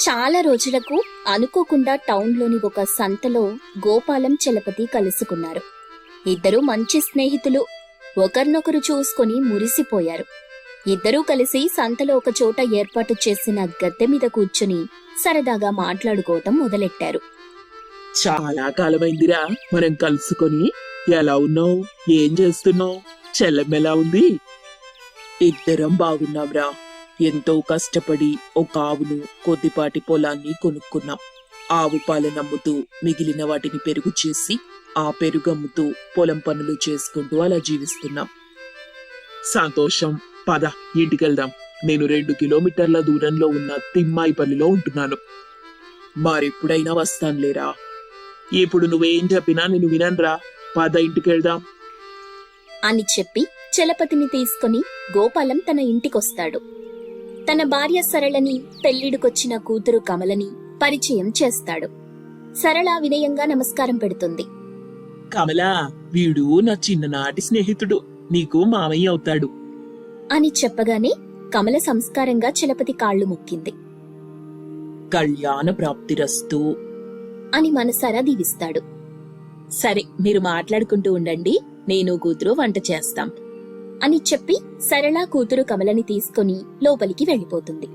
చాలా రోజులకు అనుకోకుండా టౌన్లోని ఒక సంతలో గోపాలం చలపతి కలుసుకున్నారు. ఇద్దరు మంచి స్నేహితులు. ఒకరినొకరు చూసుకొని మురిసిపోయారు. ఇద్దరూ కలిసి సంతలో ఒక చోట ఏర్పాటు చేసిన గద్దె మీద కూర్చుని సరదాగా మాట్లాడుకోవటం మొదలెట్టారు. చాలా కాలమైందిరా మనం కలుసుకొని. ఎలా ఉన్నావు? ఏం చేస్తున్నావు? చెల్లెం ఎలా ఉంది? ఇద్దరం బాగున్నాంరా. ఎంతో కష్టపడి ఒక ఆవును కొద్దిపాటి పొలాన్ని కొనుక్కున్నాం. ఆవు పాలనమ్ముతూ మిగిలిన వాటిని పెరుగు చేసి ఆ పెరుగమ్ముతూ పొలం పనులు చేసుకుంటూ అలా జీవిస్తున్నాం. సంతోషం. పద ఇంటికెళ్దాం. నేను రెండు కిలోమీటర్ల దూరంలో ఉన్న తిమ్మాయిపల్లిలో ఉంటున్నాను. మరెప్పుడైనా వస్తానులేరా? ఇప్పుడు నువ్వేం చెప్పినా నేను విననురా. పద ఇంటికెళ్దాం. అని చెప్పి చలపతిని తీసుకుని గోపాలం తన ఇంటికొస్తాడు. తన భార్య సరళని పెళ్ళిడికొచ్చిన కూతురు కమలని పరిచయం చేస్తాడు. సరళ వినయంగా నమస్కారం పెడుతుంది. కమలా వీడు నా చిన్ననాటి స్నేహితుడు. నీకు మామయ్య అవుతాడు. అని చెప్పగానే కమల సంస్కారంగా చలపతి కాళ్ళు మొక్కింది. కళ్యాణ ప్రాప్తిరస్తు అని మనసారా దీవిస్తాడు. సరే మీరు మాట్లాడుకుంటూ ఉండండి. నేను కూతురు వంట చేస్తాం. అని చెప్పి సరళ కూతురు కమలని తీసుకుని లోపలికి వెళ్ళిపోతుంది.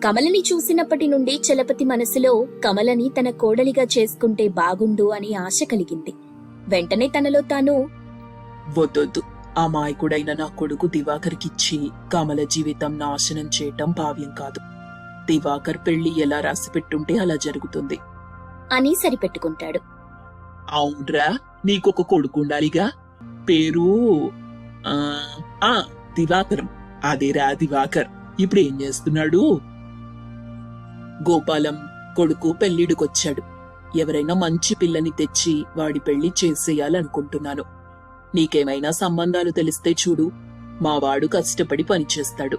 కమలని చూసినప్పటి నుండి చలపతి మనసులో కమలని తన కోడలిగా చేసుకుంటే బాగుండు అని ఆశ కలిగింది. వెంటనే తనలో తాను వద్దొద్దు. అమాయకుడైన నా కొడుకు దివాకర్కిచ్చి కమల జీవితం నాశనం చేయటం భావ్యం కాదు. దివాకర్ పెళ్ళి ఎలా రాసి పెట్టుంటే అలా జరుగుతుంది. అని సరిపెట్టుకుంటాడు. అవునరా నీకొక కొడుకు ఉండాలిగా పేరు ఆ ఆ దివాకరం. అదేరా దివాకర్. ఇప్పుడు ఏం చేస్తున్నాడు? గోపాలం కొడుకు పెళ్ళిడికొచ్చాడు ఎవరైనా మంచి పిల్లని తెచ్చి వాడి పెళ్ళి చేసేయాలనుకుంటున్నాను. నీకేమైనా సంబంధాలు తెలిస్తే చూడు. మా వాడు కష్టపడి పనిచేస్తాడు.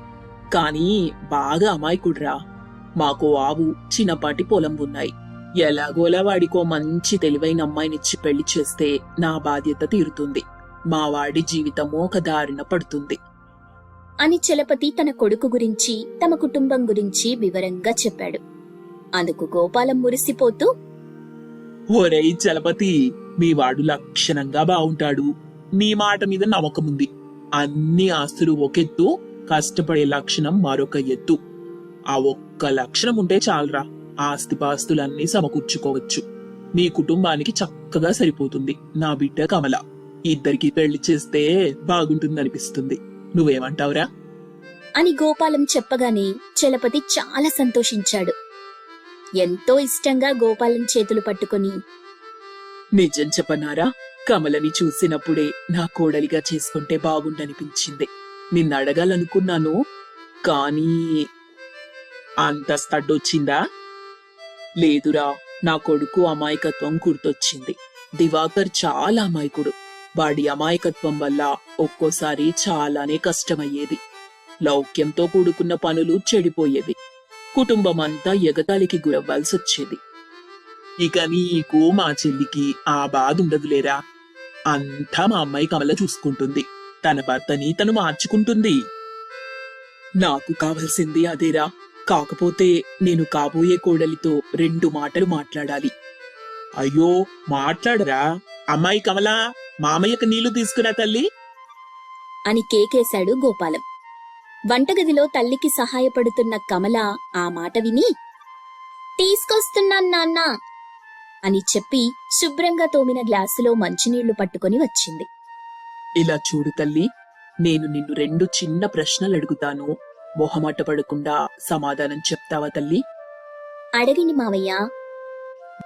కానీ బాగా అమాయకుడ్రా. మాకో ఆవు చిన్నపాటి పొలం ఉన్నాయి ఎలాగోలా వాడికో మంచి తెలివైన అమ్మాయినిచ్చి పెళ్ళి చేస్తే నా బాధ్యత తీరుతుంది. మా వాడి జీవితము ఒక దారిన పడుతుంది. అని చలపతి తన కొడుకు గురించి తమ కుటుంబం గురించి వివరంగా చెప్పాడు. అందుకు గోపాలం మురిసిపోతూ ఒరేయ్ చలపతి మీ వాడు లక్షణంగా బాగుంటాడు నీ మాట మీద నమ్మకముంది. అన్ని ఆస్తులు ఒకెత్తు కష్టపడే లక్షణం మరొక ఎత్తు. ఆ ఒక్క లక్షణం ఉంటే చాలరా. ఆస్తిపాస్తులన్నీ సమకూర్చుకోవచ్చు. నీ కుటుంబానికి చక్కగా సరిపోతుంది నా బిడ్డ కమల. ఇద్దరికి పెళ్ళి చేస్తే బాగుంటుందనిపిస్తుంది. నువ్వేమంటావురా? అని గోపాలం చెప్పగానే చలపతి చాలా సంతోషించాడు. ఎంతో ఇష్టంగా గోపాలం చేతులు పట్టుకొని నిజం చెప్పనారా? కమలని చూసినప్పుడే నా కోడలిగా చేసుకుంటే బాగుండనిపించింది. నిన్ను అడగాలనుకున్నాను కానీ అంత start లేదురా నా కొడుకు అమాయకత్వం గుర్తొచ్చింది. దివాకర్ చాలా అమాయకుడు. వాడి అమాయకత్వం వల్ల ఒక్కోసారి చాలానే కష్టమయ్యేది. లౌక్యంతో కూడుకున్న పనులు చెడిపోయేవి. కుటుంబం అంతా ఎగతాళికి గురవ్వాల్సి వచ్చేది ఇక నీకు మా చెల్లికి ఆ బాధ ఉండదులేరా అంతా మా అమ్మాయి కమల చూసుకుంటుంది. తన భర్తని తను మార్చుకుంటుంది. నాకు కావలసింది అదేరా. కాకపోతే నేను కాబోయే కోడలితో రెండు మాటలు మాట్లాడాలి. అయ్యో మాట్లాడరా? అమ్మాయి కమలా! మామయ్యకు నీళ్ళు తీసుకురా తల్లి. అని కేకేశాడు గోపాలం. వంటగదిలో తల్లికి సహాయపడుతున్న కమల ఆ మాట విని తీసుకొస్తున్నాను నాన్న అని చెప్పి శుభ్రంగా తోమిన గ్లాసులో మంచినీళ్ళు పట్టుకొని వచ్చింది. ఇలా చూడు తల్లి నేను నిన్ను రెండు చిన్న ప్రశ్నలు అడుగుతాను. మొహమాట పడకుండా సమాధానం చెప్తావా తల్లి? అడగిని మావయ్య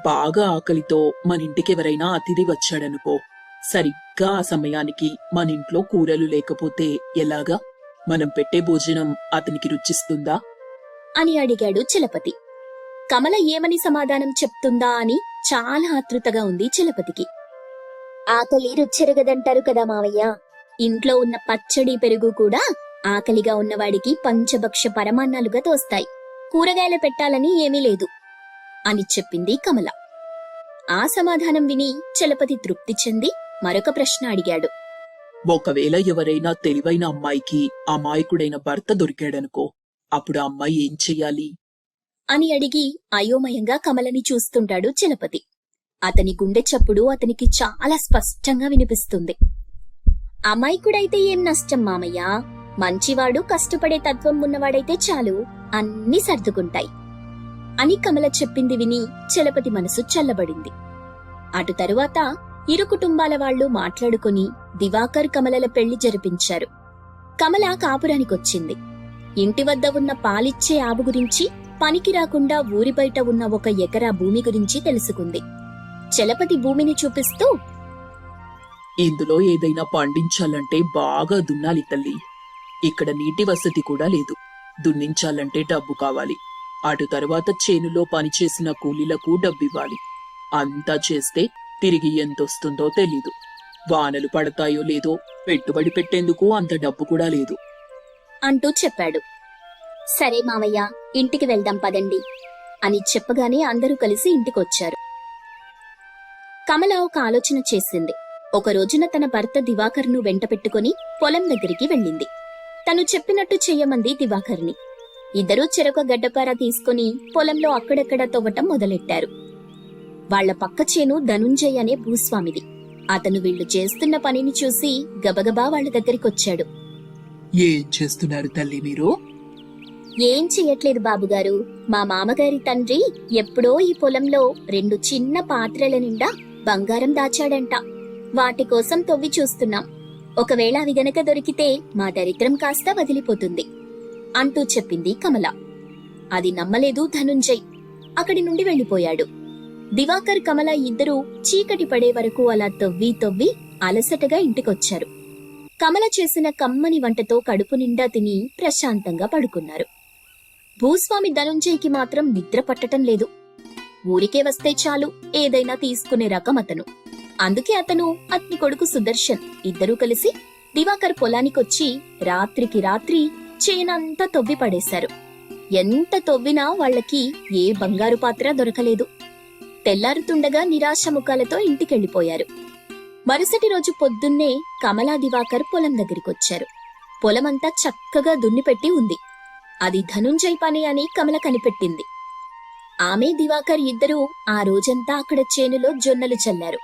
బాగా ఆకలితో మన ఇంటికి ఎవరైనా అతిథి వచ్చాడనుకో సరిగ్గా ఆ సమయానికి మన ఇంట్లో కూరలు లేకపోతే ఎలాగా? మనం పెట్టే భోజనం అతనికి రుచిస్తుందా? అని అడిగాడు చలపతి. కమల ఏమని సమాధానం చెప్తుందా అని చాలా ఆతృతగా ఉంది చలపతికి. ఆకలి రుచెరగదంటారు కదా మావయ్య. ఇంట్లో ఉన్న పచ్చడి పెరుగు కూడా ఆకలిగా ఉన్నవాడికి పంచభక్ష పరమాన్నాలుగా తోస్తాయి. కూరగాయలు పెట్టాలని ఏమీ లేదు అని చెప్పింది కమల. ఆ సమాధానం విని చలపతి తృప్తి చెంది మరొక ప్రశ్న అడిగాడు. ఒకవేళ ఎవరైనా తెలివైన అమ్మాయికి అమాయకుడైన భర్త దొరికాడనుకో అప్పుడు ఆ అమ్మాయి ఏం చెయ్యాలి? అని అడిగి అయోమయంగా కమలని చూస్తుంటాడు చలపతి. అతని గుండె చప్పుడు అతనికి చాలా స్పష్టంగా వినిపిస్తుంది. అమాయకుడైతే ఏం నష్టం మామయ్య? మంచివాడు కష్టపడే తత్వం ఉన్నవాడైతే చాలు అన్నీ సర్దుకుంటాయి. అని కమల చెప్పింది విని చలపతి మనసు చల్లబడింది. అటు తరువాత ఇరు కుటుంబాల వాళ్ళు మాట్లాడుకుని దివాకర్ కమలల పెళ్ళి జరిపించారు. కమల కాపురానికొచ్చింది. ఇంటి వద్ద ఉన్న పాలిచ్చే ఆవు గురించి పనికి రాకుండా ఊరి బయట ఉన్న ఒక ఎకరా భూమి గురించి తెలుసుకుంది. చలపతి భూమిని చూపిస్తూ ఇందులో ఏదైనా పండించాలంటే బాగా దున్నాలి తల్లి. ఇక్కడ నీటి వసతి కూడా లేదు. దున్నించాలంటే డబ్బు కావాలి. అటు తర్వాత చేనులో పనిచేసిన కూలీలకు డబ్బివ్వాలి. అంతా చేస్తే తిరిగి ఎంతొస్తుందో తెలీదు. వానలు పడతాయో లేదో పెట్టుబడి పెట్టేందుకు అంత డబ్బు కూడా లేదు. అంటూ చెప్పాడు. సరే మావయ్య ఇంటికి వెళ్దాం పదండి అని చెప్పగానే అందరూ కలిసి ఇంటికొచ్చారు. కమల ఒక ఆలోచన చేసింది. ఒక రోజున తన భర్త దివాకర్ను వెంట పెట్టుకుని పొలం దగ్గరికి వెళ్ళింది. తను చెప్పినట్టు చెయ్యమంది దివాకర్ని. ఇద్దరూ చెరొక గడ్డపార తీసుకుని పొలంలో అక్కడక్కడ తవ్వటం మొదలెట్టారు. వాళ్ళ పక్క చేను ధనుంజయ్ అనే భూస్వామిది. అతను వీళ్ళు చేస్తున్న పనిని చూసి గబగబా వాళ్ళ దగ్గరికొచ్చాడు. ఏం చేస్తున్నారు తల్లి మీరు? ఏం చెయ్యట్లేదు బాబుగారు. మా మామగారి తండ్రి ఎప్పుడో ఈ పొలంలో రెండు చిన్న పాత్రల నిండా బంగారం దాచాడంట. వాటి కోసం తవ్వి చూస్తున్నాం. ఒకవేళ అవి గనక దొరికితే మా దరిద్రం కాస్త వదిలిపోతుంది. అంటూ చెప్పింది కమల. అది నమ్మలేదు ధనుంజయ్. అక్కడి నుండి వెళ్ళిపోయాడు దివాకర్ కమల ఇద్దరూ చీకటి పడే వరకు అలా తవ్వి తవ్వి అలసటగా ఇంటికొచ్చారు. కమల చేసిన కమ్మని వంటతో కడుపు నిండా తిని ప్రశాంతంగా పడుకున్నారు. భూస్వామి ధనుంజయ్కి మాత్రం నిద్ర పట్టటం లేదు. ఊరికే వస్తే చాలు ఏదైనా తీసుకునే రకం అతను. అందుకే అతను అతని కొడుకు సుదర్శన్ ఇద్దరూ కలిసి దివాకర్ పొలానికొచ్చి రాత్రికి రాత్రి చేనంతా తవ్వి పడేశారు ఎంత తవ్వినా వాళ్ళకి ఏ బంగారు పాత్ర దొరకలేదు. తెల్లారుతుండగా నిరాశ ముఖాలతో ఇంటికెళ్ళిపోయారు మరుసటి రోజు పొద్దున్నే కమలా దివాకర్ పొలం దగ్గరికొచ్చారు. పొలమంతా చక్కగా దున్నిపెట్టి ఉంది. అది ధనుంజయ్ పని అని కమల కనిపెట్టింది. ఆమె దివాకర్ ఇద్దరూ ఆ రోజంతా అక్కడ చేనులో జొన్నలు చల్లారు.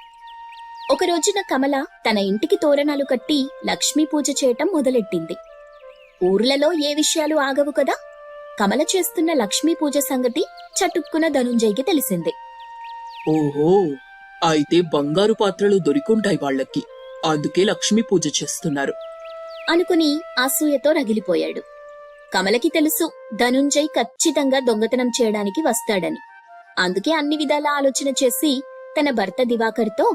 ఒక రోజున కమల తన ఇంటికి తోరణాలు కట్టి లక్ష్మీ పూజ చేయటం మొదలెట్టింది. ఊర్లలో ఏ విషయాలు ఆగవు కదా? కమల చేస్తున్న లక్ష్మీ పూజ సంగతి చటుక్కున ధనుంజయ్కి తెలిసింది. ఓహో అయితే బంగారు పాత్రలు దొరికుంటాయి వాళ్ళకి. అందుకే లక్ష్మి పూజ చేస్తున్నారు. అనుకుని అసూయతో రగిలిపోయాడు. కమలకి తెలుసు ధనుంజయ్ ఖచ్చితంగా దొంగతనం చేయడానికి వస్తాడని. అందుకే అన్ని విధాల ఆలోచన చేసి తన భర్త దివాకర్తో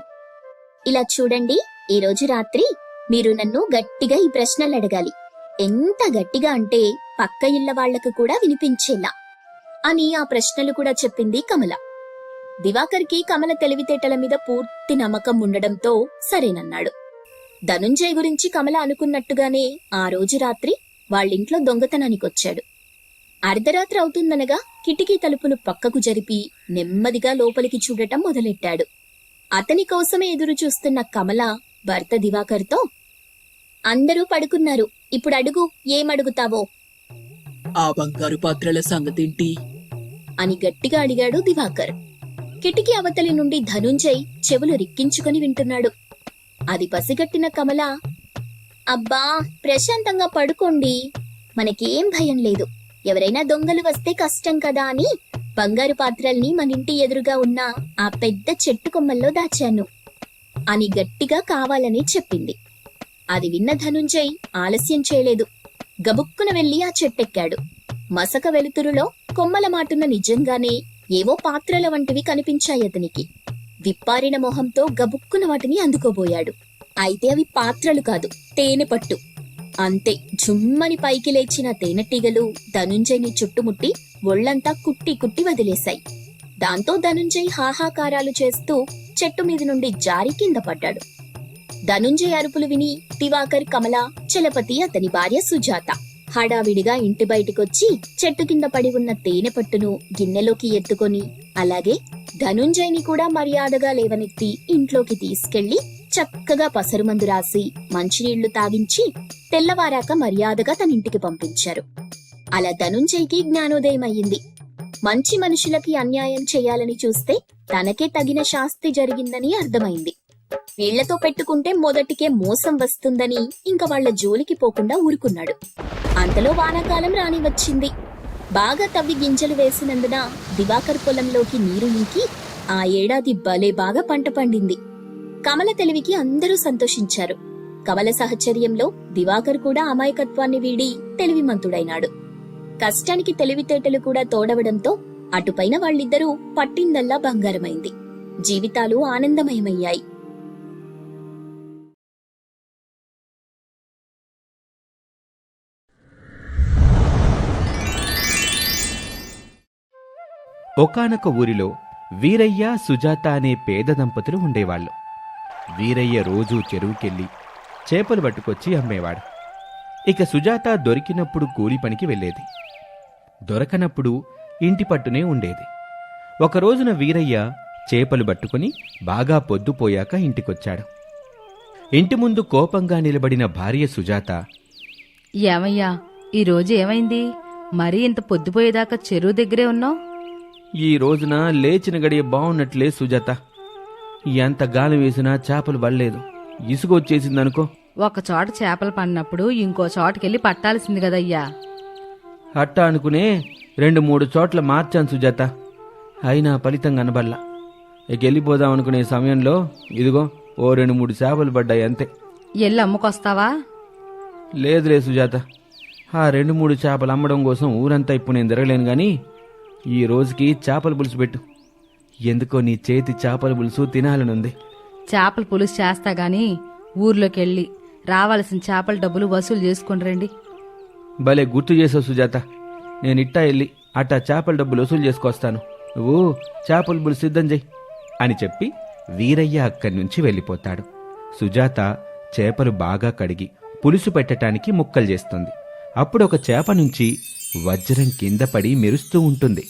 ఇలా చూడండి ఈ రోజు రాత్రి మీరు నన్ను గట్టిగా ఈ ప్రశ్నలు అడగాలి. ఎంత గట్టిగా అంటే పక్క ఇళ్ళ వాళ్ళకు కూడా వినిపించేలా అని ఆ ప్రశ్నలు కూడా చెప్పింది కమల. దివాకర్కి కమల తెలివితేటల మీద పూర్తి నమ్మకం ఉండడంతో సరేనన్నాడు. ధనుంజయ్ గురించి కమల అనుకున్నట్టుగానే ఆ రోజు రాత్రి వాళ్ళింట్లో దొంగతనానికొచ్చాడు. అర్ధరాత్రి అవుతుందనగా కిటికీ తలుపులు పక్కకు జరిపి నెమ్మదిగా లోపలికి చూడటం మొదలెట్టాడు. అతని కోసమే ఎదురు చూస్తున్న కమల భర్త దివాకర్తో అందరూ పడుకున్నారు. ఇప్పుడు అడుగు ఏమడుగుతావో ఆ బంగారు పాత్రల సంగతేంటి? అని గట్టిగా అడిగాడు దివాకర్. కిటికీ అవతలి నుండి ధనుంజయ్ చెవులు రిక్కించుకొని వింటున్నాడు. అది పసిగట్టిన కమల అబ్బా ప్రశాంతంగా పడుకోండి. మనకేం భయం లేదు. ఎవరైనా దొంగలు వస్తే కష్టం కదా అని బంగారు పాత్రల్ని మన ఇంటి ఎదురుగా ఉన్న ఆ పెద్ద చెట్టు కొమ్మల్లో దాచాను. అని గట్టిగా కావాలని చెప్పింది. అది విన్న ధనుంజయ్ ఆలస్యం చేయలేదు. గబుక్కున వెళ్ళి ఆ చెట్టెక్కాడు. మసక వెలుతురులో కొమ్మల మాటున నిజంగానే ఏవో పాత్రల వంటివి కనిపించాయి అతనికి. విప్పారిన మొహంతో గబుక్కున వాటిని అందుకోబోయాడు. అయితే అవి పాత్రలు కాదు తేనె పట్టు. అంతే జుమ్మని పైకి లేచిన తేనెటీగలు ధనుంజయ్ని చుట్టుముట్టి ఒళ్ళంతా కుట్టి కుట్టి వదిలేశాయి. దాంతో ధనుంజయ్ హాహాకారాలు చేస్తూ చెట్టు మీద నుండి జారి కింద పడ్డాడు. ధనుంజయ్ అరుపులు విని దివాకర్ కమల చలపతి అతని భార్య సుజాత. హడావిడిగా ఇంటి బయటికొచ్చి చెట్టు కింద పడి ఉన్న తేనె పట్టును గిన్నెలోకి ఎత్తుకొని అలాగే ధనుంజయ్ని కూడా మర్యాదగా లేవనెత్తి ఇంట్లోకి తీసుకెళ్ళి చక్కగా పసరుమందు రాసి మంచినీళ్ళు తాగించి తెల్లవారాక మర్యాదగా తన ఇంటికి పంపించారు. అలా ధనుంజయ్కి జ్ఞానోదయం అయ్యింది మంచి మనుషులకి అన్యాయం చేయాలని చూస్తే తనకే తగిన శాస్తి జరిగిందని అర్థమైంది. వీళ్ళతో పెట్టుకుంటే మొదటికే మోసం వస్తుందని ఇంక వాళ్ళ జోలికి పోకుండా ఊరుకున్నాడు. అంతలో వానాకాలం రాని వచ్చింది బాగా తవ్వి గింజలు వేసినందున దివాకర్ పొలంలోకి నీరు ఇంకి ఆ ఏడాది భలే బాగా పంట పండింది. కమల తెలివికి అందరూ సంతోషించారు. కమల సహచర్యంలో దివాకర్ కూడా అమాయకత్వాన్ని వీడి తెలివిమంతుడైనాడు. కష్టానికి తెలివితేటలు కూడా తోడవడంతో అటుపైన వాళ్ళిద్దరూ పట్టిందల్లా బంగారమైంది. జీవితాలు ఆనందమయమయ్యాయి. ఒకానొక ఊరిలో వీరయ్య సుజాత అనే పేద దంపతులు ఉండేవాళ్ళు. వీరయ్య రోజూ చెరువుకెళ్ళి చేపలు పట్టుకొచ్చి అమ్మేవాడు. ఇక సుజాత దొరికినప్పుడు కూలి పనికి వెళ్ళేది. దొరకనప్పుడు ఇంటి పట్టునే ఉండేది. ఒక రోజున వీరయ్య చేపలు పట్టుకుని బాగా పొద్దుపోయాక ఇంటికొచ్చాడు. ఇంటి ముందు కోపంగా నిలబడిన భార్య సుజాత ఏమయ్యా ఈరోజు ఏమైంది? మరీ ఇంత పొద్దుపోయేదాకా చెరువు దగ్గరే ఉన్నావు? ఈ రోజున లేచిన గడియ బాగున్నట్లే సుజాత. ఎంత గాలి వేసినా చేపలు పడలేదు. ఇసుక వచ్చేసిందనుకో. ఒక చోట చేపలు పడినప్పుడు ఇంకో చోటకెళ్ళి పట్టాల్సింది కదయ్యా. అట్ట అనుకునే రెండు మూడు చోట్ల మార్చాను సుజాత. అయినా ఫలితం కనబల్లా ఇక వెళ్ళిపోదాం అనుకునే సమయంలో ఇదిగో ఓ రెండు మూడు చేపలు పడ్డాయి అంతే. ఎల్లు అమ్ముకొస్తావా? లేదులే సుజాత. ఆ రెండు మూడు చేపలు అమ్మడం కోసం ఊరంతా ఇప్పుడు నేను తిరగలేను గాని ఈ రోజుకి చేపల పులుసు పెట్టు. ఎందుకో నీ చేతి చేపల పులుసు తినాలనుంది. చేపల పులుసు చేస్తా గాని ఊర్లోకెళ్ళి రావాల్సిన చేపల డబ్బులు వసూలు చేసుకుని రండి. భలే గుర్తు చేసావు సుజాత. నేను ఇట్టా వెళ్ళి అట్టా చేపల డబ్బులు వసూలు చేసుకొస్తాను. నువ్వు చేపల పులుసు సిద్ధం చెయ్యి అని చెప్పి వీరయ్య అక్కడి నుంచి వెళ్ళిపోతాడు. సుజాత చేపలు బాగా కడిగి పులుసు పెట్టటానికి ముక్కలు చేస్తుంది. అప్పుడు ఒక చేప నుంచి వజ్రం కింద పడి మెరుస్తూ ఉంటుంది.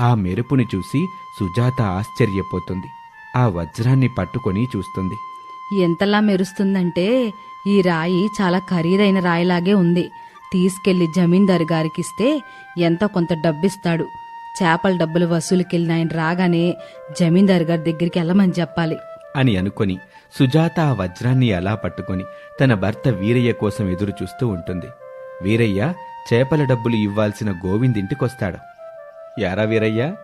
ఆ మెరుపుని చూసి సుజాత ఆశ్చర్యపోతుంది. ఆ వజ్రాన్ని పట్టుకొని చూస్తుంది. ఎంతలా మెరుస్తుందంటే ఈ రాయి చాలా ఖరీదైన రాయిలాగే ఉంది. తీసుకెళ్ళి జమీందారు గారికిస్తే ఎంతో కొంత డబ్బిస్తాడు. చేపల డబ్బులు వసూలుకెళ్ళిన ఆయన రాగానే జమీందారు గారి దగ్గరికి వెళ్ళమని చెప్పాలి. అని అనుకొని సుజాత ఆ వజ్రాన్ని అలా పట్టుకొని తన భర్త వీరయ్య కోసం ఎదురు చూస్తూ ఉంటుంది. వీరయ్య చేపల డబ్బులు ఇవ్వాల్సిన గోవిందింటికొస్తాడు. యారా వీరయ్య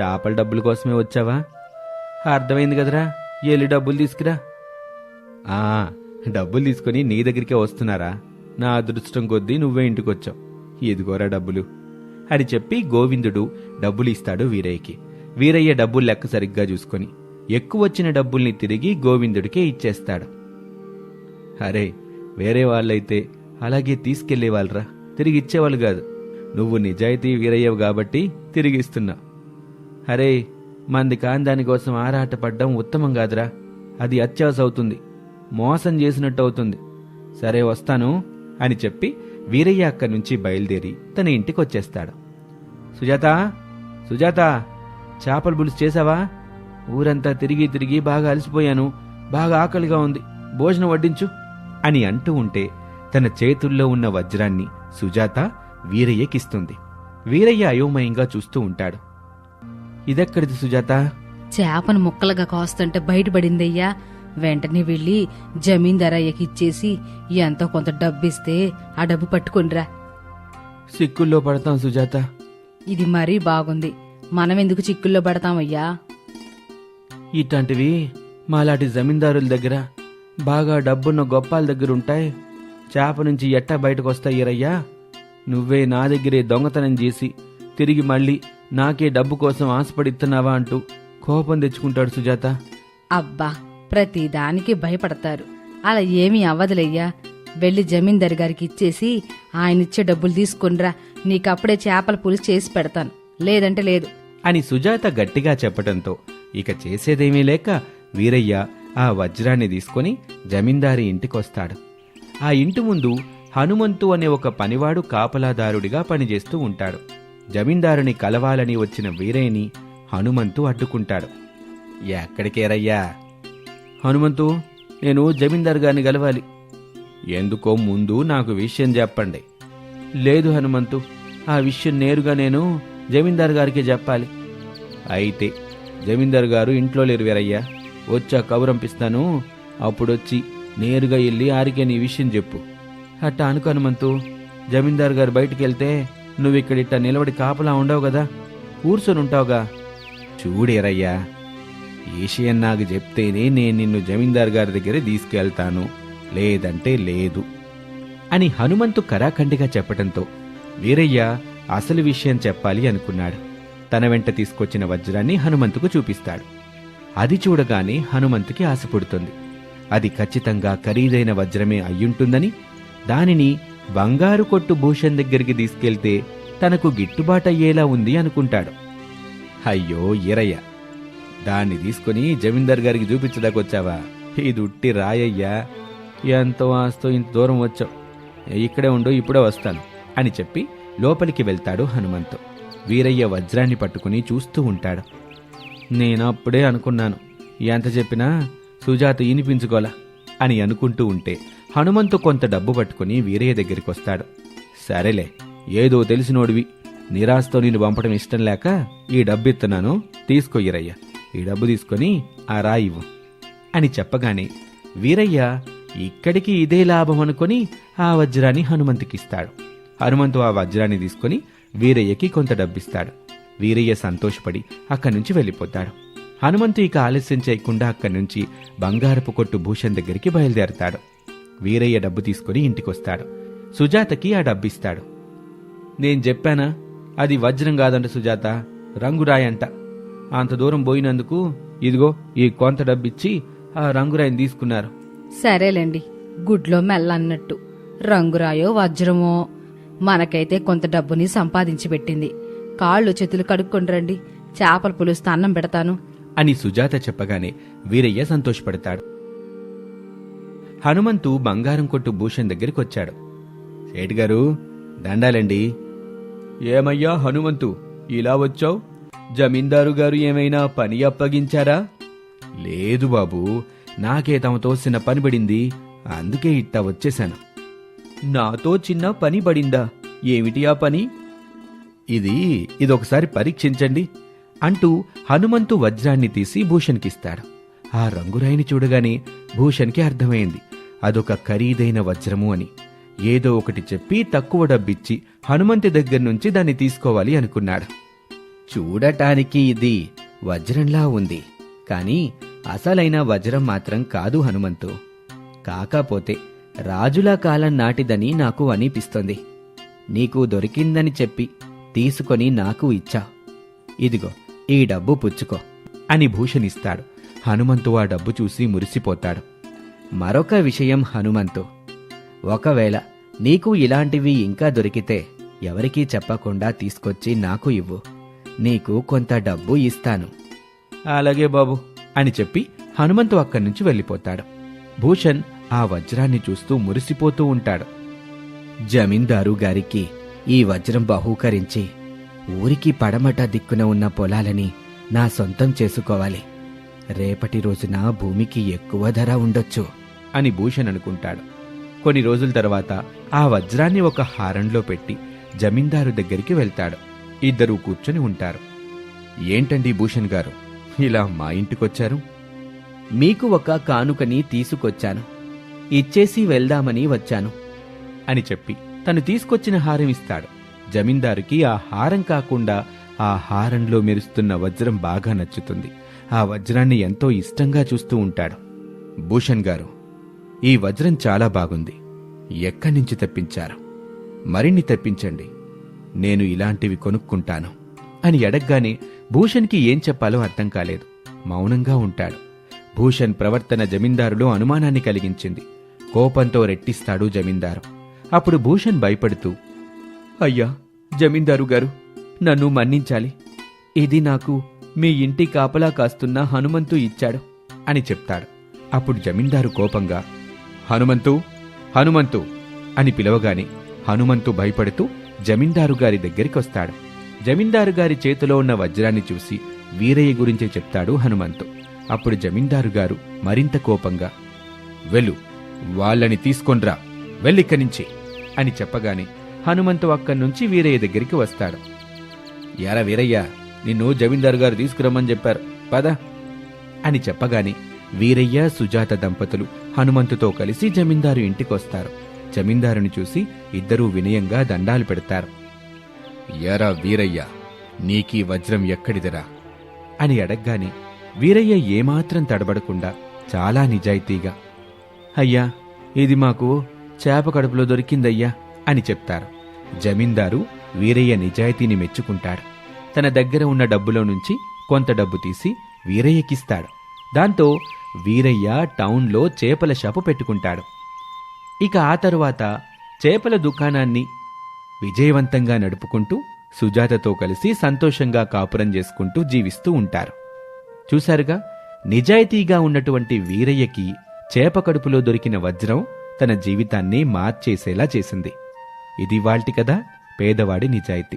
చేపల డబ్బుల కోసమే వచ్చావా? అర్థమైంది కదరా ఎల్లి డబ్బులు తీసుకురా. ఆ డబ్బులు తీసుకొని నీ దగ్గరికే వస్తున్నారా? నా అదృష్టం కొద్దీ నువ్వే ఇంటికొచ్చావు. ఇదిగోరా డబ్బులు. అని చెప్పి గోవిందుడు డబ్బులు ఇస్తాడు వీరయ్యకి. వీరయ్య డబ్బులు లెక్క సరిగ్గా చూసుకొని ఎక్కువ వచ్చిన డబ్బుల్ని తిరిగి గోవిందుడికే ఇచ్చేస్తాడు. అరే వేరే వాళ్ళైతే అలాగే తీసుకెళ్ళేవాళ్ళరా తిరిగి ఇచ్చేవాళ్ళు కాదు. నువ్వు నిజాయితీ వీరయ్యవు కాబట్టి తిరిగి ఇస్తున్నా అరే మంది కాని దానికోసం ఆరాటపడ్డం ఉత్తమం కాదురా. అది అత్యాస అవుతుంది మోసం చేసినట్టు అవుతుంది సరే వస్తాను అని చెప్పి వీరయ్య అక్కడి నుంచి బయలుదేరి తన ఇంటికి వచ్చేస్తాడు సుజాత సుజాత చేపల పులుసు చేసావా? ఊరంతా తిరిగి తిరిగి బాగా అలసిపోయాను. బాగా ఆకలిగా ఉంది. భోజనం వడ్డించు అని అంటూ ఉంటే తన చేతుల్లో ఉన్న వజ్రాన్ని సుజాత వీరయ్యకిస్తుంది. వీరయ్య అయోమయంగా చూస్తూ ఉంటాడు. ఇదెక్కడిది సుజాత? చేపను ముక్కలుగా కోస్తుంటే బయటపడిందయ్యా. వెంటనే వెళ్ళి జమీందారయ్యకి ఇచ్చేసి ఎంతో కొంత డబ్బిస్తే ఆ డబ్బు పట్టుకునిరా. సిక్కుల్లో పడతాం సుజాత. ఇది మరీ బాగుంది. మనం ఎందుకు చిక్కుల్లో పడతామయ్యా? ఇట్లాంటివి మాలాంటి జమీందారుల దగ్గర బాగా డబ్బున్న గొప్పాల దగ్గర ఉంటాయి చేప నుంచి ఎట్టా బయటకు వస్తాయి రయ్యా? నువ్వే నా దగ్గరే దొంగతనం చేసి తిరిగి మళ్ళీ నాకే డబ్బు కోసం ఆశపడిస్తున్నావా అంటూ కోపం తెచ్చుకుంటాడు సుజాత. అబ్బా ప్రతి దానికి భయపడతారు. అలా ఏమీ అవ్వదులయ్యా. వెళ్ళి జమీందారు గారికి ఇచ్చేసి ఆయనిచ్చే డబ్బులు తీసుకునిరా. నీకప్పుడే చేపల పులుసు చేసి పెడతాను. లేదంటే లేదు. అని సుజాత గట్టిగా చెప్పటంతో ఇక చేసేదేమీ లేక వీరయ్య ఆ వజ్రాన్ని తీసుకొని జమీందారి ఇంటికొస్తాడు. ఆ ఇంటి ముందు హనుమంతు అనే ఒక పనివాడు కాపలాదారుడిగా పనిచేస్తూ ఉంటాడు. జమీందారుని కలవాలని వచ్చిన వీరయ్యని హనుమంతు అడ్డుకుంటాడు. ఎక్కడికేరయ్యా? హనుమంతు నేను జమీందారు గారిని కలవాలి. ఎందుకో ముందు నాకు విషయం చెప్పండి. లేదు హనుమంతు ఆ విషయం నేరుగా నేను జమీందారు గారికి చెప్పాలి. అయితే జమీందారు గారు ఇంట్లో లేరు వేరయ్యా వచ్చా కబురంపిస్తాను. అప్పుడొచ్చి నేరుగా వెళ్ళి ఆరికే నీ విషయం చెప్పు. అట్టా అనుకు హనుమంతు జమీందారు గారు బయటికి వెళ్తే నువ్వు ఇక్కడ ఇట్ట నిలబడి కాపలా ఉండవు కదా కూర్చొని ఉంటావుగా చూడేరయ్యా విషయం నాకు చెప్తేనే నేను నిన్ను జమీందారు గారి దగ్గర తీసుకెళ్తాను. లేదంటే లేదు. అని హనుమంతు కరాఖండిగా చెప్పటంతో వీరయ్య అసలు విషయం చెప్పాలి అనుకున్నాడు. తన వెంట తీసుకొచ్చిన వజ్రాన్ని హనుమంతుకు చూపిస్తాడు. అది చూడగానే హనుమంతుకి ఆశ పుడుతుంది అది ఖచ్చితంగా ఖరీదైన వజ్రమే అయ్యుంటుందని దానిని బంగారు కొట్టు భూషణ్ దగ్గరికి తీసుకెళ్తే తనకు గిట్టుబాటయ్యేలా ఉంది అనుకుంటాడు. అయ్యో ఈరయ్య! దాన్ని తీసుకుని జమీందార్ గారికి చూపించడాకొచ్చావా? ఇది ఉట్టి రాయయ్యా! ఎంతో ఆస్తో ఇంత దూరం వచ్చావు. ఇక్కడే ఉండు ఇప్పుడే వస్తాను అని చెప్పి లోపలికి వెళ్తాడు హనుమంతు. వీరయ్య వజ్రాన్ని పట్టుకుని చూస్తూ ఉంటాడు. నేను అప్పుడే అనుకున్నాను. ఎంత చెప్పినా సుజాత ఇనిపించుకోలా అని అనుకుంటూ ఉంటే హనుమంతు కొంత డబ్బు పట్టుకుని వీరయ్య దగ్గరికి వస్తాడు. సరేలే ఏదో తెలిసినోడివి. నిరాశతో నేను పంపడం ఇష్టం లేక ఈ డబ్బు ఇస్తున్నాను తీసుకోయ్యరయ్య ఈ డబ్బు తీసుకొని ఆ రాయివ్వు అని చెప్పగానే వీరయ్య ఇక్కడికి ఇదే లాభం అనుకొని ఆ వజ్రాన్ని హనుమంతుకిస్తాడు. హనుమంతు ఆ వజ్రాన్ని తీసుకొని వీరయ్యకి కొంత డబ్బిస్తాడు. వీరయ్య సంతోషపడి అక్కడి నుంచి వెళ్ళిపోతాడు. హనుమంతు ఇక ఆలస్యం చేయకుండా అక్కడి నుంచి బంగారపు కొట్టు భూషణ్ దగ్గరికి బయలుదేరతాడు. వీరయ్య డబ్బు తీసుకుని ఇంటికొస్తాడు. సుజాతకి ఆ డబ్బిస్తాడు. నేను చెప్పానా? అది వజ్రం కాదంట సుజాత. రంగురాయంట. అంత దూరం పోయినందుకు ఇదిగో ఈ కొంత డబ్బిచ్చి ఆ రంగురాయిని తీసుకున్నారు. సరేలేండి. గుడ్లో మెల్ల అన్నట్టు రంగురాయో వజ్రమో? మనకైతే కొంత డబ్బుని సంపాదించి పెట్టింది. కాళ్ళు చేతులు కడుక్కొని రండి. చేపల పులుసు అన్నం పెడతాను. అని సుజాత చెప్పగానే వీరయ్య సంతోషపడతాడు. హనుమంతు బంగారం కొట్టు భూషణ్ దగ్గరికి వచ్చాడు. సేటుగారు దండాలండి. ఏమయ్యా హనుమంతు ఇలా వచ్చావు? జమీందారు గారు ఏమైనా పని అప్పగించారా? లేదు బాబు నాకే తమతో చిన్న పని పడింది అందుకే ఇట్టా వచ్చేశాను. నాతో చిన్న పని పడిందా? ఏమిటి ఆ పని? ఇది ఇదొకసారి పరీక్షించండి అంటూ హనుమంతు వజ్రాన్ని తీసి భూషణ్కిస్తాడు. ఆ రంగురాయిని చూడగానే భూషణ్కి అర్థమైంది. అదొక ఖరీదైన వజ్రము అని. ఏదో ఒకటి చెప్పి తక్కువ డబ్బిచ్చి హనుమంతి దగ్గర నుంచి దాన్ని తీసుకోవాలి అనుకున్నాడు. చూడటానికి ఇది వజ్రంలా ఉంది. కాని అసలైన వజ్రం మాత్రం కాదు హనుమంతు. కాకపోతే రాజుల కాలం నాటిదని నాకు అనిపిస్తుంది. నీకు దొరికిందని చెప్పి తీసుకొని నాకు ఇచ్చా. ఇదిగో ఈ డబ్బు పుచ్చుకో అని భూషణిస్తాడు. హనుమంతు ఆ డబ్బు చూసి మురిసిపోతాడు. మరొక విషయం హనుమంతు. ఒకవేళ నీకు ఇలాంటివి ఇంకా దొరికితే ఎవరికీ చెప్పకుండా తీసుకొచ్చి నాకు ఇవ్వు. నీకు కొంత డబ్బు ఇస్తాను. అలాగే బాబు అని చెప్పి హనుమంతు అక్కడి నుంచి వెళ్ళిపోతాడు. భూషణ్ ఆ వజ్రాన్ని చూస్తూ మురిసిపోతూ ఉంటాడు. జమీందారు గారికి ఈ వజ్రం బహూకరించి ఊరికి పడమట దిక్కున ఉన్న పొలాలని నా సొంతం చేసుకోవాలి. రేపటి రోజున భూమికి ఎక్కువ ధర ఉండొచ్చు అని భూషణ్ అనుకుంటాడు. కొన్ని రోజుల తర్వాత ఆ వజ్రాన్ని ఒక హారంలో పెట్టి జమీందారు దగ్గరికి వెళ్తాడు. ఇద్దరూ కూర్చొని ఉంటారు. ఏంటండి భూషణ్ గారు ఇలా మా ఇంటికొచ్చారు? మీకు ఒక కానుకని తీసుకొచ్చాను. ఇచ్చేసి వెళ్దామని వచ్చాను. అని చెప్పి తను తీసుకొచ్చిన హారం ఇస్తాడు. జమీందారుకి ఆ హారం కాకుండా ఆ హారంలో మెరుస్తున్న వజ్రం బాగా నచ్చుతుంది. ఆ వజ్రాన్ని ఎంతో ఇష్టంగా చూస్తూ ఉంటాడు. భూషణ్ గారు ఈ వజ్రం చాలా బాగుంది. ఎక్కడి నుంచి తెప్పించారు? మరిన్ని తెప్పించండి. నేను ఇలాంటివి కొనుక్కుంటాను. అని ఎడగ్గానే భూషణ్కి ఏం చెప్పాలో అర్థం కాలేదు. మౌనంగా ఉంటాడు. భూషణ్ ప్రవర్తన జమీందారులో అనుమానాన్ని కలిగించింది. కోపంతో రెట్టిస్తాడు జమీందారు. అప్పుడు భూషణ్ భయపడుతూ అయ్యా జమీందారు గారు నన్ను మన్నించాలి. ఇది నాకు మీ ఇంటి కాపలా కాస్తున్న హనుమంతు ఇచ్చాడు అని చెప్తాడు. అప్పుడు జమీందారు కోపంగా హనుమంతు హనుమంతు అని పిలవగానే హనుమంతు భయపడుతూ జమీందారు గారి దగ్గరికి వస్తాడు. జమీందారు గారి చేతిలో ఉన్న వజ్రాన్ని చూసి వీరయ్య గురించి చెప్తాడు హనుమంతు. అప్పుడు జమీందారు గారు మరింత కోపంగా వెళ్ళు వాళ్ళని తీసుకొనిరా వెళ్ళిక్కడి నుంచి అని చెప్పగానే హనుమంతు అక్కడి నుంచి వీరయ్య దగ్గరికి వస్తాడు. యారా వీరయ్య నిన్ను జమీందారు గారు తీసుకురమ్మని చెప్పారు. పద. అని చెప్పగానే వీరయ్య సుజాత దంపతులు హనుమంతుతో కలిసి జమీందారు ఇంటికొస్తారు. జమీందారుని చూసి ఇద్దరూ వినయంగా దండాలు పెడతారు. ఎరా వీరయ్య నీకీ వజ్రం ఎక్కడిదిరా? అని అడగ్గానే వీరయ్య ఏమాత్రం తడబడకుండా చాలా నిజాయితీగా అయ్యా ఇది మాకు చేప కడుపులో దొరికిందయ్యా అని చెప్తారు. జమీందారు వీరయ్య నిజాయితీని మెచ్చుకుంటాడు. తన దగ్గర ఉన్న డబ్బులో నుంచి కొంత డబ్బు తీసి వీరయ్యకిస్తాడు. దాంతో వీరయ్య టౌన్లో చేపల షాపు పెట్టుకుంటాడు. ఇక ఆ తరువాత చేపల దుకాణాన్ని విజయవంతంగా నడుపుకుంటూ సుజాతతో కలిసి సంతోషంగా కాపురం చేసుకుంటూ జీవిస్తూ ఉంటారు. చూశారుగా నిజాయితీగా ఉన్నటువంటి వీరయ్యకి చేప కడుపులో దొరికిన వజ్రం తన జీవితాన్ని మార్చేసేలా చేసింది. ఇది వాల్టి కదా పేదవాడి నిజాయితీ.